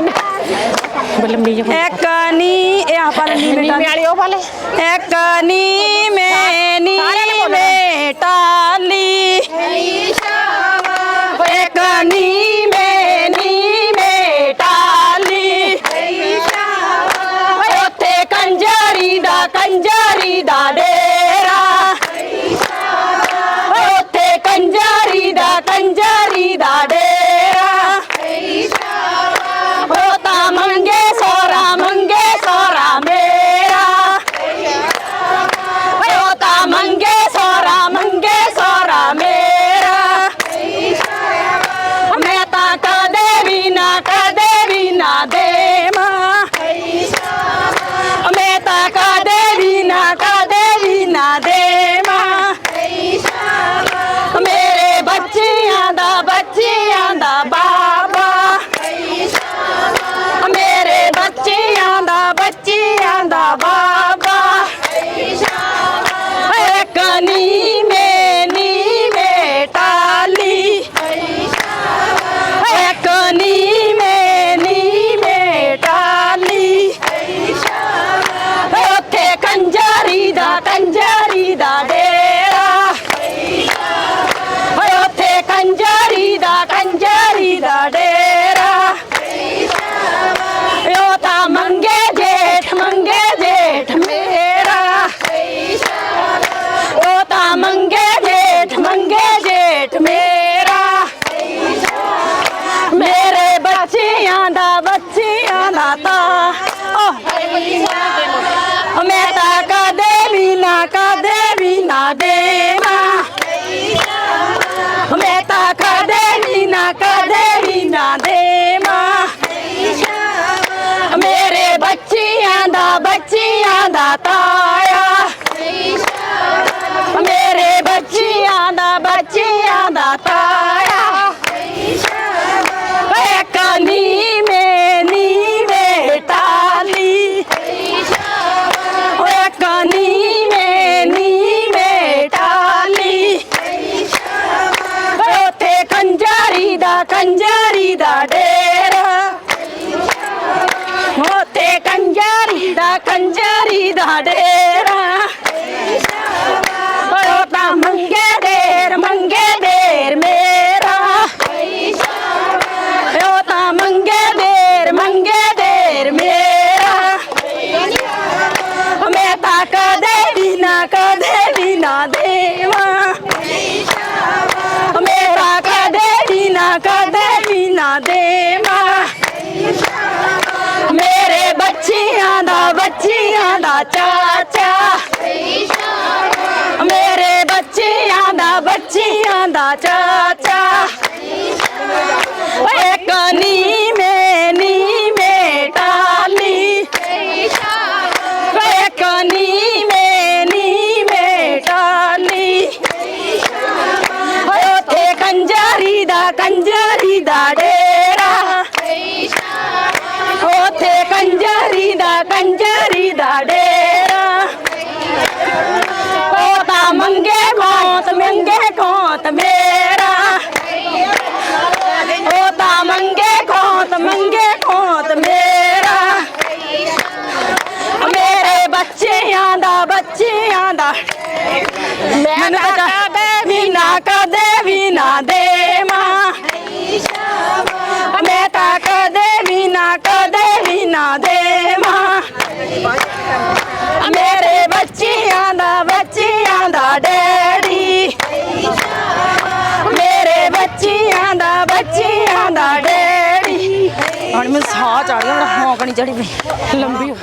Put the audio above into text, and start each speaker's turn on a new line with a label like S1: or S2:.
S1: ਨੀ ਜੀ
S2: ਇੱਕ ਨੀ ਇਹ ਆਪਾਂ ਨੇ ਨੀ
S1: ਨੀਵੇਂ ਵਾਲੀ ਉਹ ਵਾਲੇ
S2: ਇੱਕ ਨੀ ਮੈਂ ਨੀ। ਮੇਟਾਲੀ ਇੱਕ ਨੀ ਮੈਂ ਨੀ ਓਏ ਉੱਥੇ ਕੰਜਰੀ ਦਾ ਕੰਜਰੀ ਦਾ ਡੇਰਾ। ਕੰਜਰੀ ਦਾ ਕੰਜਰੀ ਦਾ ਡੇਰਾ। ਉਹ ਤਾਂ ਮੰਗੇ ਜੇਠ ਮੰਗੇ ਜੇਠ ਮੇਰਾ। ਉਹ ਤਾਂ ਮੰਗੇ ਜੇਠ ਮੰਗੇ ਜੇਠ ਮੇਰਾ। ਮੇਰੇ ਬੱਚਿਆਂ ਦਾ ਬੱਚਿਆਂ ਦਾ ਤਾਂ ਓਹ ਦੇਵਾਂ ਮੇਰੇ ਬੱਚਿਆਂ ਦਾ ਬੱਚਿਆਂ ਦਾ ਤਾਇਆ। ਮੇਰੇ ਬੱਚਿਆਂ ਦਾ ਬੱਚਿਆਂ ਕੰਜਾਰੀ ਦਾ ਡੇਰਾ। ਉਹ ਤਾਂ ਮੰਗੇ ਦੇਰ ਮੰਗੇ ਦੇਰ ਮੇਰਾ। ਉਹ ਤਾਂ ਮੰਗੇ ਦੇਰ ਮੰਗੇ ਦੇਰ ਮੇਰਾ। ਮੈਂ ਤਾਂ ਕਦੇ ਵੀ ਨਾ, ਕਦੇ ਵੀ ਨਾ ਦੇ ਬੱਚਿਆਂ ਦਾ ਚਾਚਾ। ਮੇਰੇ ਬੱਚਿਆਂ ਦਾ ਬੱਚਿਆਂ ਦਾ ਚਾਚਾ। ਇੱਕ ਨੀ ਮੇਨੀ ਮੇਟਾਲੀ ਇੱਕ ਨੀ ਮੇਨੀ ਮੇਟਾਲੀ ਓਏ ਉੱਥੇ ਕੰਜਰੀ ਦਾ ਕੰਜਰੀ ਦਾ ਡੇ ਕੰਜਰੀ ਦਾ ਦਾ ਡੇਰਾ। ਉਹ ਤਾਂ ਮੰਗੇ ਕੋਤ ਮੰਗੇ ਕੋਤ ਮੇਰਾ। ਉਹ ਤਾਂ ਮੰਗੇ ਕੋਤ ਮੰਗੇ ਕੋਤ ਮੇਰਾ। ਮੇਰੇ ਬੱਚਿਆਂ ਦਾ ਬੱਚਿਆਂ ਦਾ। ਮੈਂ ਤਾਂ ਕਦੇ ਵੀ ਨਾ ਕਦੇ ਵੀ ਨਾ ਦੇਵਾਂ। ਮੈਂ ਤਾਂ ਕਦੇ ਵੀ ਨਾ ਕਦੇ ਵੀ ਨਾ ਦੇਵਾਂ। ਮੇਰੇ ਬੱਚਿਆਂ ਦਾ ਬੱਚਿਆਂ ਦਾ ਡੈਡੀ। ਮੇਰੇ ਬੱਚਿਆਂ ਦਾ ਬੱਚਿਆਂ ਦਾ ਡੈਡੀ। ਹੁਣ ਮੈਂ ਸਾਹ ਚੜ ਗਿਆ ਮੇਰਾ ਹੌਂਕ ਨਹੀਂ ਚੜੀ ਪਈ ਲੰਬੀ ਹੋ